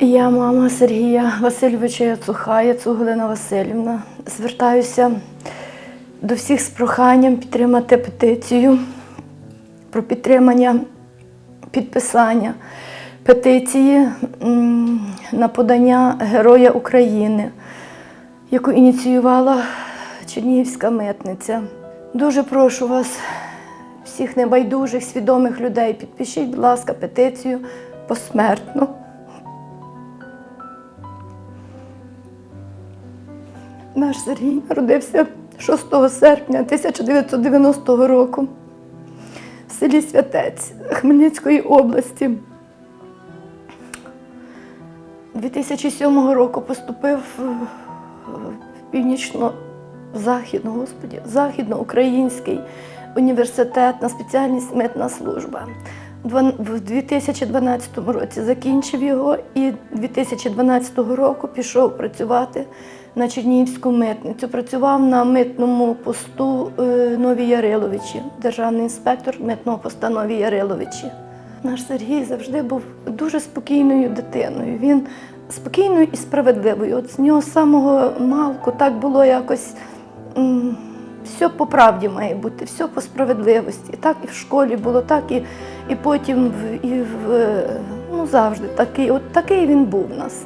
Я мама Сергія Васильовича Яцуха, Яцух Васильівна. Звертаюся до всіх з проханням підтримати петицію про підтримання підписання петиції на подання Героя України, яку ініціювала Чернігівська митниця. Дуже прошу вас, всіх небайдужих, свідомих людей, підпишіть, будь ласка, петицію посмертно. Наш Сергій народився 6 серпня 1990 року в селі Святець Хмельницької області. 2007 року поступив е, в північно-західно, господі, західноукраїнський університет на спеціальність митна служба. В 2012 році закінчив його і 2012 року пішов працювати на Чернігівську митницю. Працював на митному посту е, Нові Яриловичі, державний інспектор митного поста Нові Яриловичі. Наш Сергій завжди був дуже спокійною дитиною. Він спокійною і справедливою. От з нього з самого малку так було якось. все по правді має бути, все по справедливості. Так і в школі було, так і, і потім і в, е, ну, завжди такий. От такий він був у нас.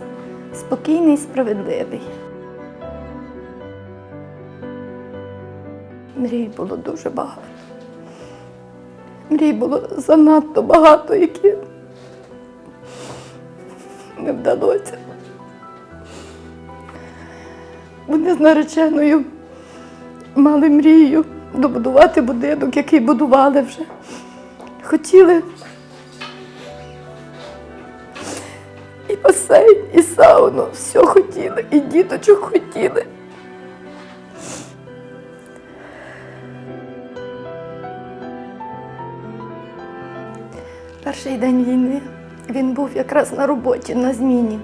Спокійний і справедливий. Мрій було дуже багато. Мрій було занадто багато, які не вдалося. Вони з нареченою мали мрію добудувати будинок, який будували вже. Хотіли і басейн, і сауну, все хотіли, і діточок хотіли. Перший день війни він був якраз на роботі, на зміні.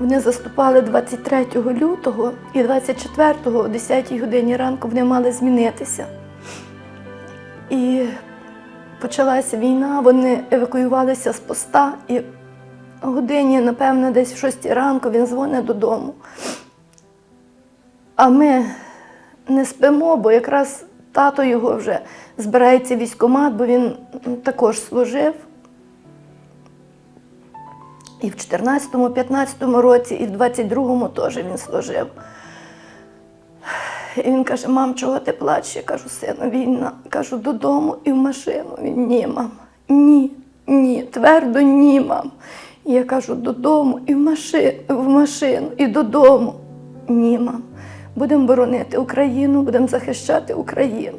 Вони заступали 23 лютого і 24 о 10 годині ранку вони мали змінитися. І почалася війна, вони евакуювалися з поста, і годині, напевно, десь в 6 ранку він дзвонить додому. А ми не спимо, бо якраз тато його вже збирається в військкомат, бо він також служив. І в 14-му, 15-му році, і в 22-му теж він служив. І він каже: мам, чого ти плачеш? Я кажу, сину, війна. Кажу, додому і в машину. Він ні, мам. Ні, ні, твердо ні, мам. І я кажу, додому і в машину, в машину, і додому. Ні, мам. Будемо боронити Україну, будемо захищати Україну.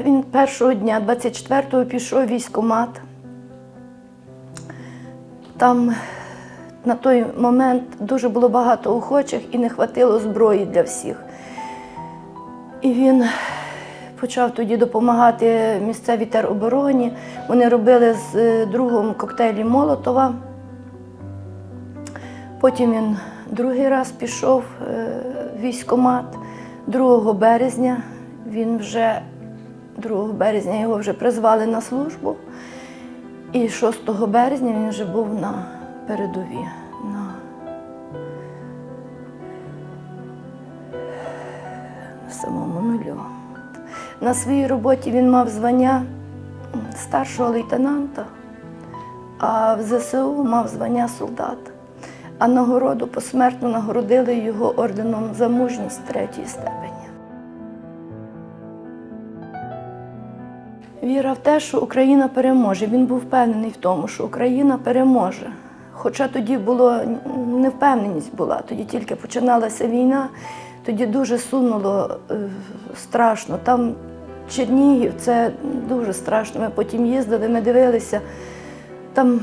Він першого дня, 24-го, пішов в військкомат. Там на той момент дуже було багато охочих і не хватило зброї для всіх. І він почав тоді допомагати місцевій теробороні. Вони робили з е, другом коктейлі Молотова. Потім він другий раз пішов е, в військкомат 2 березня. Він вже 2 березня його вже призвали на службу. І 6 березня він вже був на передовій. На, самому нулю. На своїй роботі він мав звання старшого лейтенанта, а в ЗСУ мав звання солдата. А нагороду посмертно нагородили його орденом за мужність третьої степені. Віра в те, що Україна переможе. Він був впевнений в тому, що Україна переможе. Хоча тоді було невпевненість була, тоді тільки починалася війна, тоді дуже сунуло е, страшно. Там Чернігів це дуже страшно. Ми потім їздили, ми дивилися. Там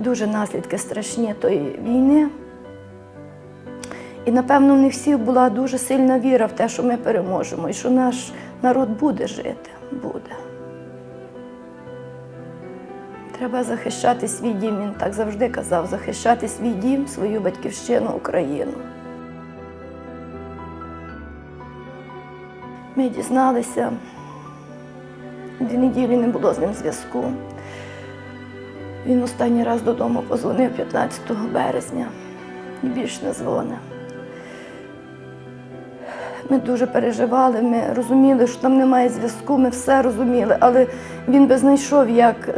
дуже наслідки страшні тої війни. І напевно в них всіх була дуже сильна віра в те, що ми переможемо і що наш народ буде жити. Буде. Треба захищати свій дім. Він так завжди казав, захищати свій дім, свою батьківщину, Україну. Ми дізналися, дві неділі не було з ним зв'язку. Він останній раз додому позвонив 15 березня і більш не дзвонив. Ми дуже переживали, ми розуміли, що там немає зв'язку, ми все розуміли, але він би знайшов, як е,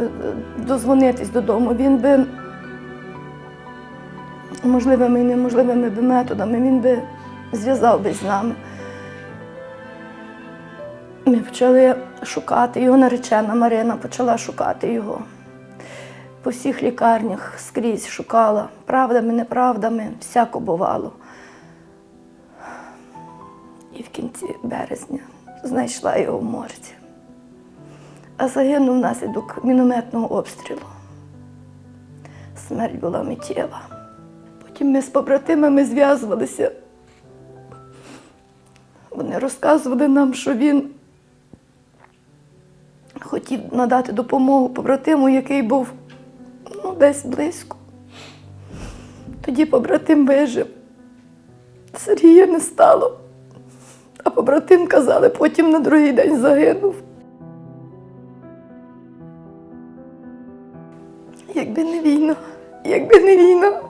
дозвонитись додому. Він би можливими і неможливими би методами, він би зв'язав би з нами. Ми почали шукати його наречена Марина почала шукати його. По всіх лікарнях скрізь шукала, правдами, неправдами, всяко бувало. І в кінці березня знайшла його в морзі. А загинув внаслідок мінометного обстрілу. Смерть була миттєва. Потім ми з побратимами зв'язувалися. Вони розказували нам, що він хотів надати допомогу побратиму, який був ну, десь близько. Тоді побратим вижив. Сергія не стало. А побратим казали, потім на другий день загинув. Якби не війна, якби не війна.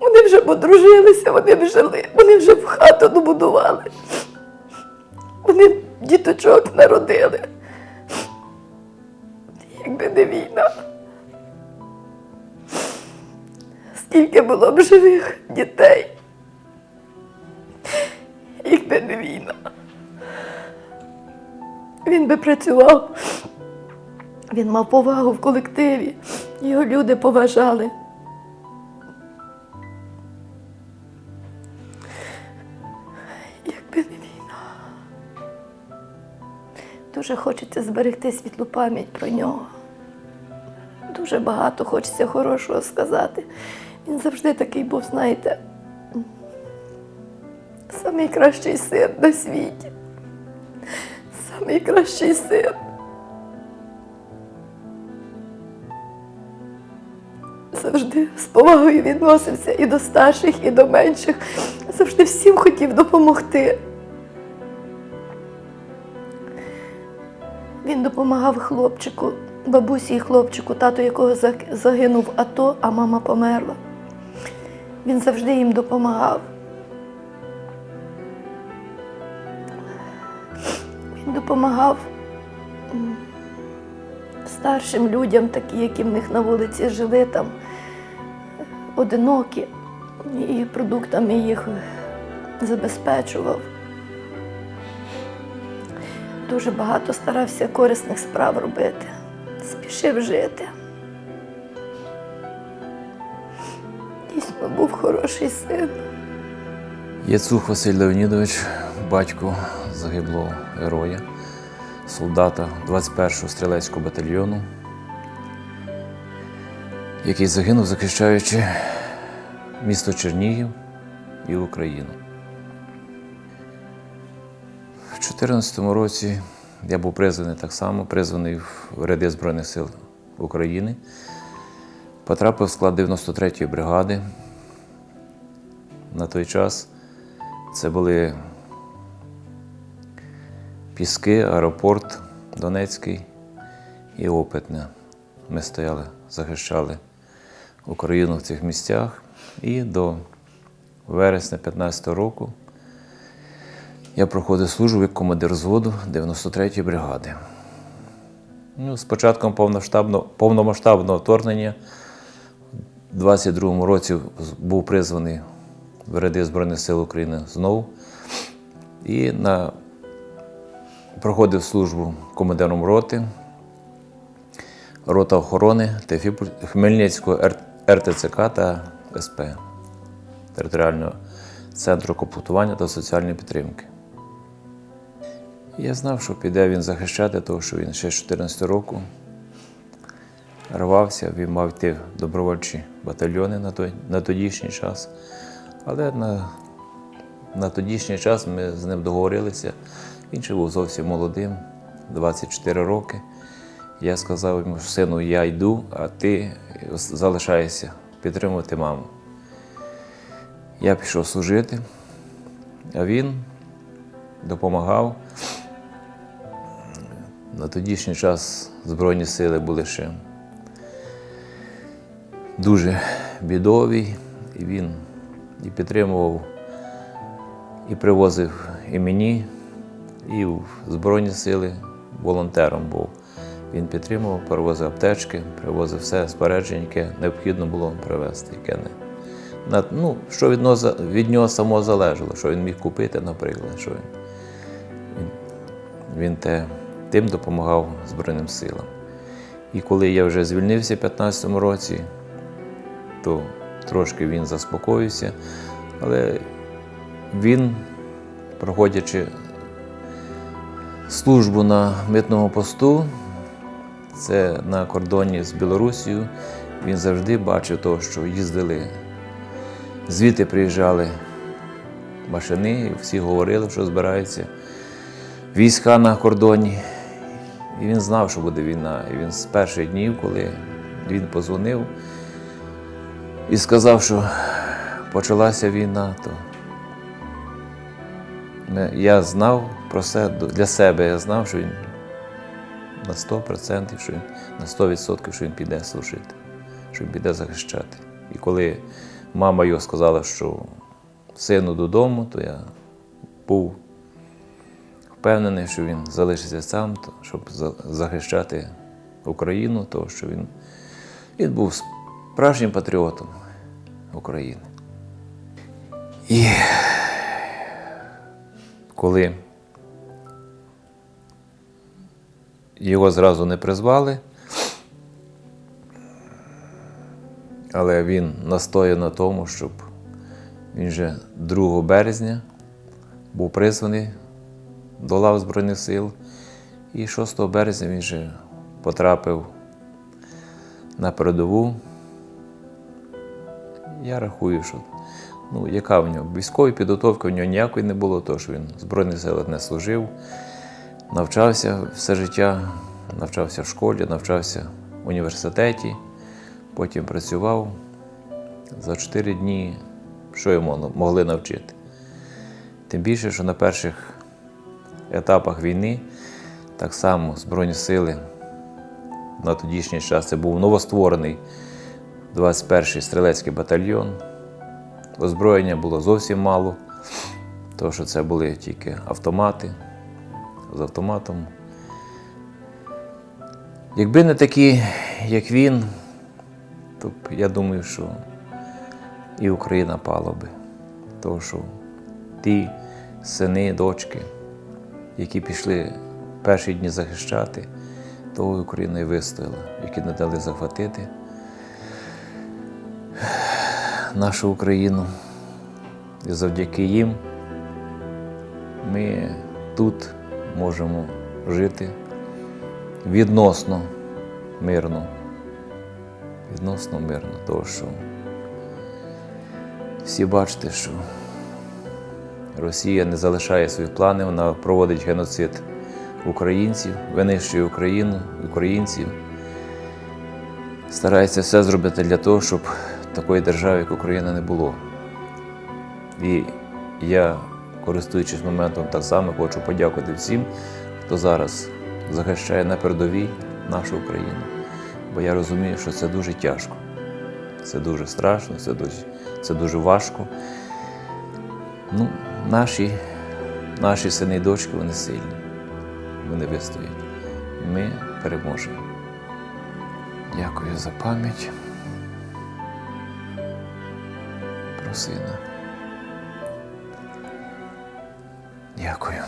Вони вже подружилися, вони б жили, вони вже в хату добудували. Вони діточок народили. Якби не війна. Скільки було б живих дітей, Він би працював, він мав повагу в колективі, його люди поважали. Якби не війна. Дуже хочеться зберегти світлу пам'ять про нього. Дуже багато хочеться хорошого сказати. Він завжди такий був, знаєте, найкращий син на світі. Найкращий син. Завжди з повагою відносився і до старших, і до менших. Завжди всім хотів допомогти. Він допомагав хлопчику, бабусі і хлопчику, тато якого загинув АТО, а мама померла. Він завжди їм допомагав. Допомагав старшим людям, такі, які в них на вулиці жили там, одинокі, і продуктами їх забезпечував. Дуже багато старався корисних справ робити, спішив жити. Дійсно був хороший син. Яцух Василь Леонідович, батько загиблого героя, солдата 21-го стрілецького батальйону, який загинув, захищаючи місто Чернігів і Україну. У 2014 році я був призваний так само, призваний в ряди Збройних сил України. Потрапив в склад 93-ї бригади. На той час це були Піски, аеропорт Донецький і Опитне. Ми стояли, захищали Україну в цих місцях. І до вересня 15-го року я проходив службу як командир взводу 93-ї бригади. Ну, з початком повномасштабного вторгнення у 22-му році був призваний в ряди Збройних сил України знову. І на, проходив службу командиром роти, рота охорони Хмельницького РТЦК та СП територіального центру комплектування та соціальної підтримки. Я знав, що піде він захищати, тому що він ще з 14 року рвався, він мав йти в добровольчі батальйони на, той, на тодішній час. Але на, на тодішній час ми з ним договорилися. Він ще був зовсім молодим, 24 роки. Я сказав йому, сину, я йду, а ти залишаєшся підтримувати маму. Я пішов служити, а він допомагав на тодішній час Збройні сили були ще дуже бідові, і він і підтримував, і привозив і мені, і в Збройні сили волонтером був. Він підтримував, перевозив аптечки, привозив все спорядження, яке необхідно було привезти, яке не. Ну, що від нього, від нього самого залежало, що він міг купити, наприклад, що він, він, він те, тим допомагав Збройним силам. І коли я вже звільнився в 15-му році, то трошки він заспокоївся, але він, проходячи службу на митному посту, це на кордоні з Білорусією, він завжди бачив того, що їздили, звідти приїжджали машини, всі говорили, що збираються війська на кордоні. І він знав, що буде війна. І він з перших днів, коли він позвонив і сказав, що почалася війна, то я знав про це для себе, я знав, що він на 100%, що він на 100%, що він піде служити, що він піде захищати. І коли мама його сказала, що сину додому, то я був впевнений, що він залишиться сам, щоб захищати Україну, тому що він, він був справжнім патріотом України. І коли його зразу не призвали, але він настояв на тому, щоб він же 2 березня був призваний до лав Збройних сил, і 6 березня він же потрапив на передову. Я рахую, що ну, яка в нього військової підготовки в нього ніякої не було, тому що він Збройних силах не служив, навчався все життя, навчався в школі, навчався в університеті, потім працював за 4 дні, що йому могли навчити. Тим більше, що на перших етапах війни так само Збройні сили на тодішній час це був новостворений 21-й стрілецький батальйон. Озброєння було зовсім мало, тому що це були тільки автомати з автоматом. Якби не такі, як він, то б я думаю, що і Україна пала би. Тому що ті сини, дочки, які пішли перші дні захищати, того Україна і вистояла, які не дали захватити нашу Україну. І завдяки їм ми тут можемо жити відносно мирно. Відносно мирно, тому що всі бачите, що Росія не залишає своїх планів, вона проводить геноцид українців, винищує Україну, українців, старається все зробити для того, щоб такої держави, як Україна, не було. І я, користуючись моментом, так само хочу подякувати всім, хто зараз захищає на передовій нашу Україну. Бо я розумію, що це дуже тяжко, це дуже страшно, це дуже, це дуже важко. Ну, наші, наші сини і дочки, вони сильні, вони вистоять. Ми переможемо. Дякую за пам'ять. Сина. Дякую.